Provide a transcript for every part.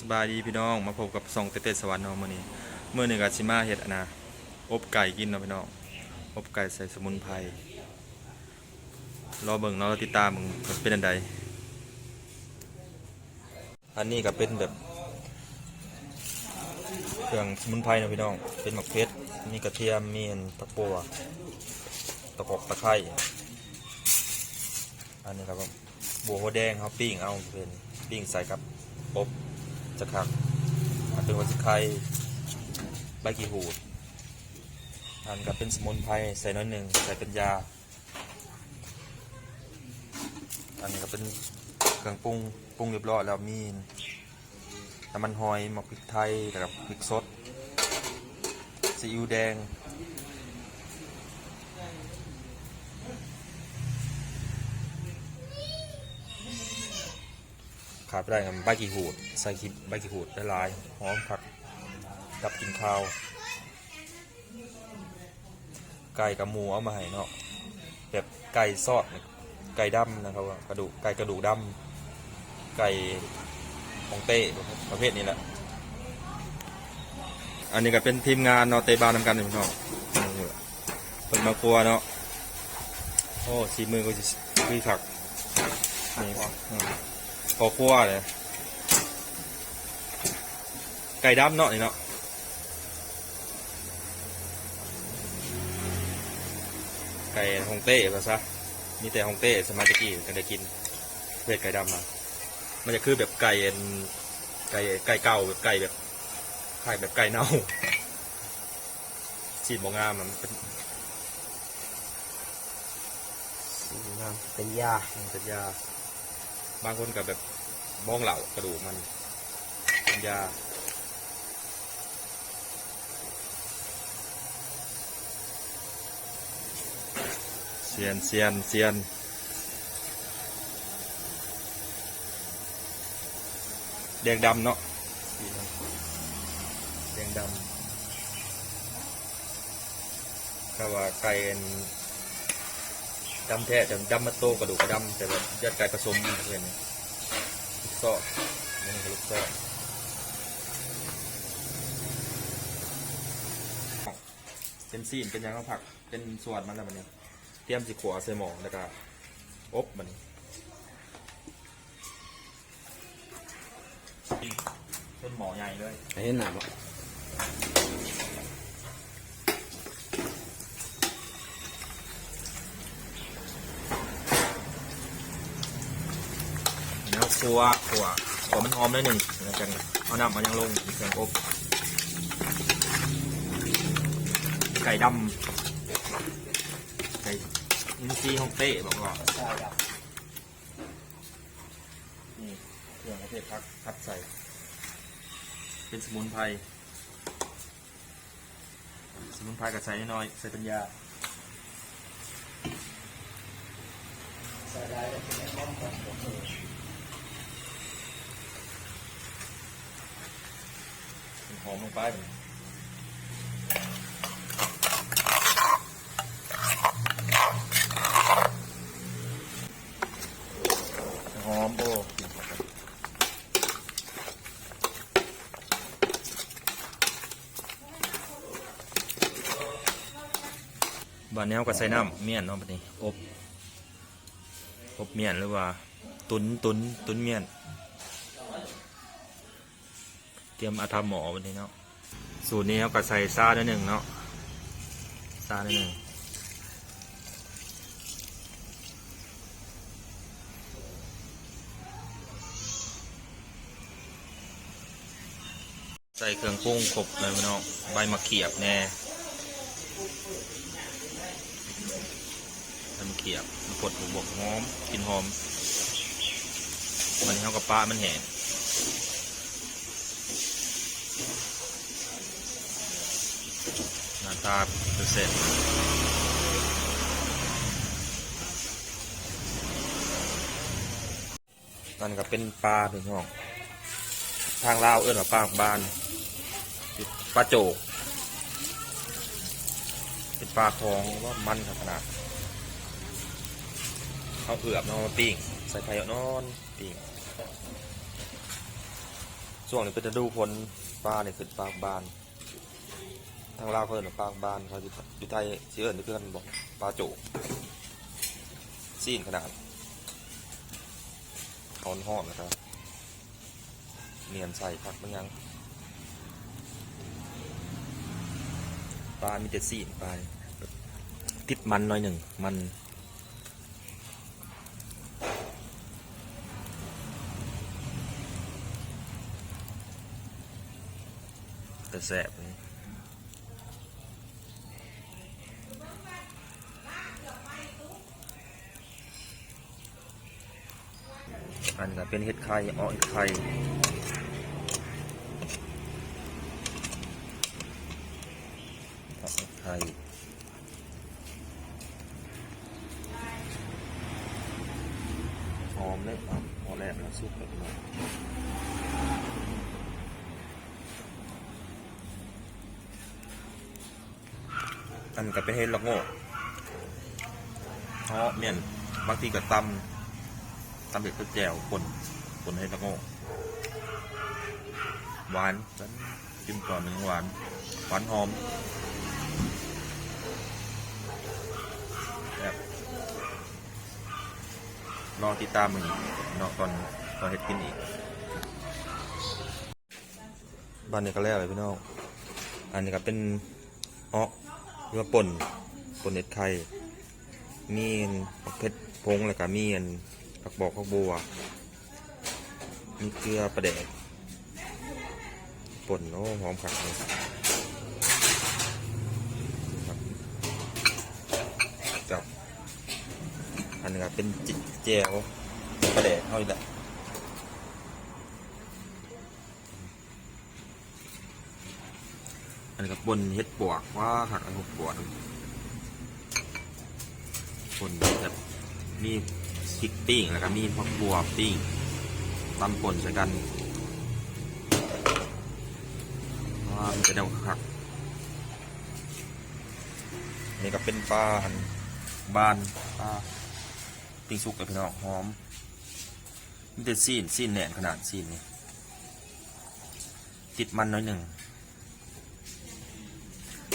สบายดีพี่น้องมาพบกับซองเตเตสวรรค์เนาะมื้อนี้มื้อหนี้ก็สิมาเฮ็ดอนนะอบไก่กินเนาะพี่น้องอบไก่ใส่สมุนไพรรอเบิ่งนาะรอติดตามมึงเป็นอันใดอันนี้ก็เป็นแบบเครื่องสมุนไพรนะพี่น้องเป็นหมักเพชรมีกระเทียมมีนตะปัวตะกอกตะไคร้อันนี้ครับบัวหัวแดงเขาปิ้งเอาเป็นปิ้งใส่กับอบ จะครับอันเป็นวัสไคใบกีหูดอันกับเป็นสมุนไพรใส่น้อยหนึ่งใส่เป็นยาอันนี้ก็เป็นเครื่องปรุงปรุงเรียบร้อยแล้วมีน้ำมันหอยหมกพริกไทยแล้วกับพริกสดซีอิ๊วแดง ขาดไม่ได้ครับใบกีหูดใส่ขีใบกีหูดละลายหอมผักกับกินข้าวไก่กับหมูเอามาให้เนาะแบบไก่ซอดไก่ดำนะครับกระดูกไก่กระดูกดำไก่ของเต้ประเภทนี้แหละอันนี้ก็เป็นทีมงานเนาะเตบานนำกันอยู่เนาะเป็นมาครัวเนาะโอ้สีมือก็จะมีผักนี่ พอคั่วเลยไก่ดำเนาะนี่เนาะไก่ฮงเต้ภาษามีแต่ฮงเต้สมัยตะกี้กันได้กินเวทไก่ดำมามันจะคือแบบไก่เอ็นไก่ไก่เก่าแบบไก่แบบไข่แบบไก่เน่าสีบงามอะมันเป็นสีน้ำเป็นยามันเป็นยา บางคนกับแบบบ้องเหล่ากระดูกมันเป็นยาเซียนเซียนเซียนแดงดำเนาะแดงดำก็ว่าไก่อัน ดำแท้แต่ดำมาโตกระดูกกระดำแต่ว่ายัดไก่ผสมเพื่อนลูกซอกนี่คือลูกซอกเป็นซีนเป็นหยังก็ผักเป็นส่วนมันแล้วมันเนี่ยเตรียมสิขวใส่หม้อแล้วก็อบมันเป็นหม้อใหญ่เลยเห็นหนามแล้ ตัวครัวครัวมันหอมได้หนึ่งแล้วกันเอาน้ำมันยังลงเครื่องอบไก่ดำไก่อินซีฮ่องเต้บอกว่าใช่ครับนี่เครื่องประเภทพักพัดใส่ เป็นสมุนไพรสมุนไพรกับใส่น้อยใส่ป็นยาใส่ได้แต่ไม่ต้องกดโอเค หอมลงไปหอมโอ้บานแนวก็ใส่น้ำเมี่ยนเนาะบัดนี้อบอบเมี่ยนหรือว่า ตุนตุนตุนเมี่ยน เตรียมอาทำหมอวันนี้เนาะสูตรนี้เขาก็ใส่ซาได้หนึ่งเนาะซาได้หนึ่งใส่เครื่องปรุงครบเลยพี่น้องใบมะเขียบแน่ใบมะเขียบมะกดบวกหอมกินหอม มันเขากับปลามันแห้ง น้าตาเป็นเสร็จนั่นก็เป็นปลาเป็นห้อง ทางลาวเอื้อนว่าปลาบานปลาโจก เป็นปลาคลองว่ามันขนาดเขาเอือบนอนปิ้งใส่ไข่นอนปิ้งช่วงนี้เป็นฤดูฝนปลาเนี่ยขึ้นปลาบาน ทางลาวเขาเอิ้นว่าปลาบานเขาอยู่ไทยสิเอิ้นเพื่อนบอกปลาโจกซีนขนาดเขาห่อนนะครับ เนียนใส่ผักมันยังปลามีแต่ซีนปลาติดมันหน่อยหนึ่งมันแต่แสบนี่ อันนี้ก็เป็นเห็ดไข่อ้อเห็ดไข่อ้อเห็ดไข่หอมเลยอะหอมแรกแล้วซุปแบบนี้อันก็เป็นเห็ดละโง่เพราะเนี่ยบางทีก็ตำ ตำเด็ดก็แจ่วคนคนเห็ดละโง่หวานฉันกินก่อนหนึ่งหวานหวานหอมแบบรอติดตามมันอีกนาะตอนตอนเห็ดกินอีกบ้านนี้ก็แล้วเลยพี่น้องอันนี้ก็เป็นอ้อเรือป่นป่นเน็ดไข่มีอันผักเพชรพงแล้วก็มีอัน ผักบอกผักบัว มีเกลือประเดกป่นโอ้หอมขักเลยครับกับอันนี้ก็เป็นจิแจวประเดกเท่านี้แหละอันนี้ก็ป่นเฮ็ดปวกว่าขักอันหกปวกป่นแบบมี ริกปิ้งแล้วก็มีผักบัวปิ้งตำป่นใส่กันว่ามันจะเดาขักนี่ก็เป็นปลาอันบานปลาปิ้งสุกกับพี่น้องหอมมีแต่ซีนซีนแหนนขนาดซีนนี่ติดมันน้อยหนึ่ง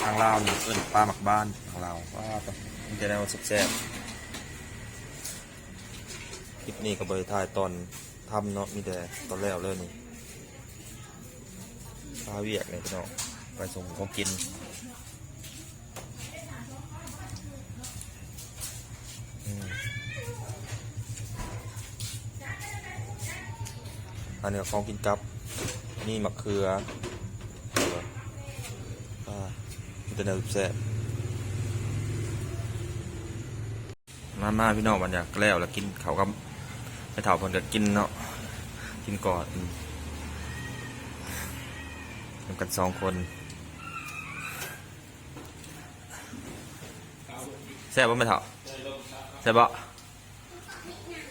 ทางลาวนี่เอิ้นปลาหมักบ้านทางลาวว่ามันจะได้แซ่บ ลิปนี้ก็บริทายตอนทำเนาะมีแต่ตอนแล้วเลยนี่ปลาเวียกเนี่ยพี่น้องไปส่งของกินอันนี้ของกินกับ นี่มะเขืออ่ามันจะแนวแซ่บมามาพี่น้องวันอยากแล้วแล้วกินเขาก็ไม่ เท่าเพิ่นก็กินเนาะกินกอนทำกันสองคนแซ่บป่ะไม่เท่าแซ่บป่ะ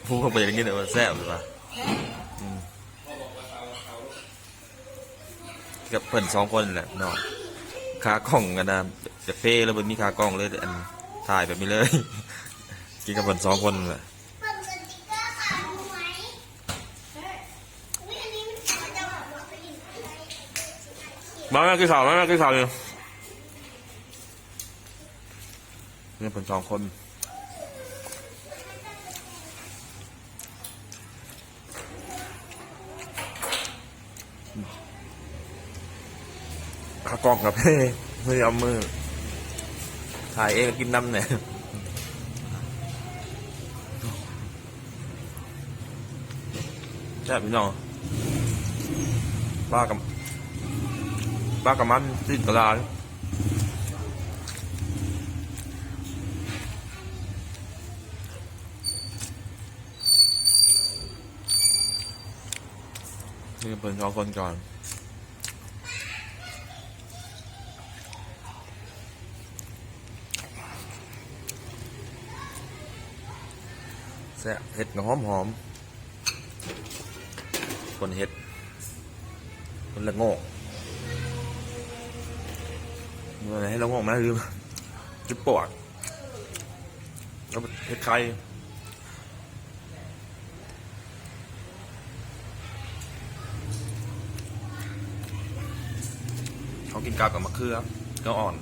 พูดเข้าไปอย่างนี้เลยว่าแซ่บหรือเปล่ากับเพิ่นสองคนแหละนองขากล้องกันนะจะเฟ่แล้วมันมีขากล้องเลยอันถ่ายแบบนี้เลยกินกับคนสองคนแหละ เปิดสติ๊กเกอร์ค่ะรู้ไหมอุ๊ยอันนี้มันจะบอกว่าไปกินอะไร มาแม่กินข่าวมาแม่กินข่าวอยู่นี่คนสองคนขากล้องกับเพ่ไม่เอามือ ถ่ายเองกินน้ำเนี่ยใช่พี่น้องบ้ากับ บ้ากับมันสิ้นกลานี่เป็นสองคนก่อนแซ่เห็ดหอมหอมคนเห็ดคนละโง่ อะไรให้เรางงนะลืมจุดปวดแล้วเห็ดไข่เขากินกากับมะเขือก็อ่อน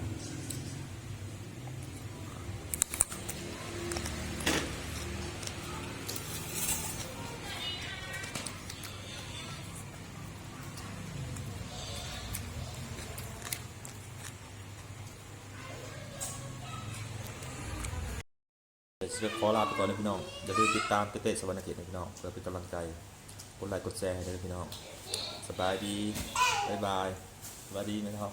จะขอลาไปก่อนนะพี่น้องอย่าลืมติดตามเตะๆสวรรณเขตนะพี่น้องเพื่อเป็นกำลังใจกดไลค์กดแชร์ให้ด้วยพี่น้องสบายดีบายบายสวัสดีนะครับ